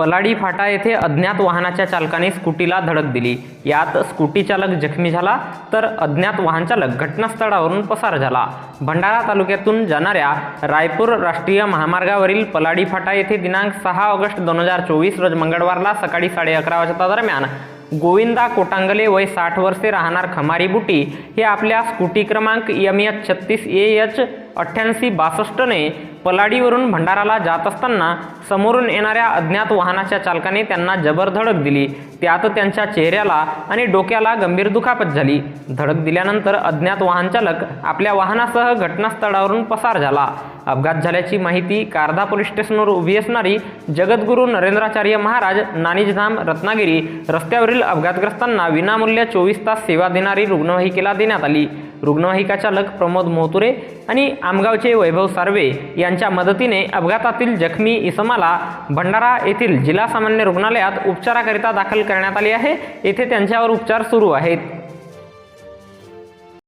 पलाडी फाटा येथे अज्ञात वाहनाच्या चालकाने स्कूटीला धडक दिली. यात स्कूटी चालक जखमी झाला तर अज्ञात वाहन चालक घटनास्थळावरून पसार झाला. भंडारा तालुक्यातून जाणाऱ्या रायपूर राष्ट्रीय महामार्गावरील पलाडी फाटा येथे दिनांक सहा ऑगस्ट दोन हजार चोवीस रोज मंगळवारला सकाळी साडे अकरा वाजता दरम्यान गोविंदा कोटांगले वय साठ वर्षे राहणार खमारी बुटी हे आपल्या स्कूटी क्रमांक एम एच छत्तीस ए एच अठ्ठ्याऐंशी बासष्टने पलाडीवरून भंडाराला जात असताना समोरून येणाऱ्या अज्ञात वाहनाच्या चालकाने त्यांना जबर धडक दिली. त्यात त्यांच्या चेहऱ्याला आणि डोक्याला गंभीर दुखापत झाली. धडक दिल्यानंतर अज्ञात वाहन चालक आपल्या वाहनासह घटनास्थळावरून पसार झाला. अपघात झाल्याची माहिती कारधा पोलीस स्टेशनवर उभी असणारी जगद्गुरू नरेंद्राचार्य महाराज नाणीजधाम रत्नागिरी रस्त्यावरील अपघातग्रस्तांना विनामूल्य चोवीस तास सेवा देणारी रुग्णवाहिकेला देण्यात आली. रुग्णवाहिका चालक प्रमोद मोहतुरे आणि आमगावचे वैभव सार्वे यांच्या मदतीने अपघातातील जखमी इसमाला भंडारा येथील जिल्हा सामान्य रुग्णालयात उपचाराकरिता दाखल करण्यात आले आहे. येथे त्यांच्यावर उपचार सुरू आहेत.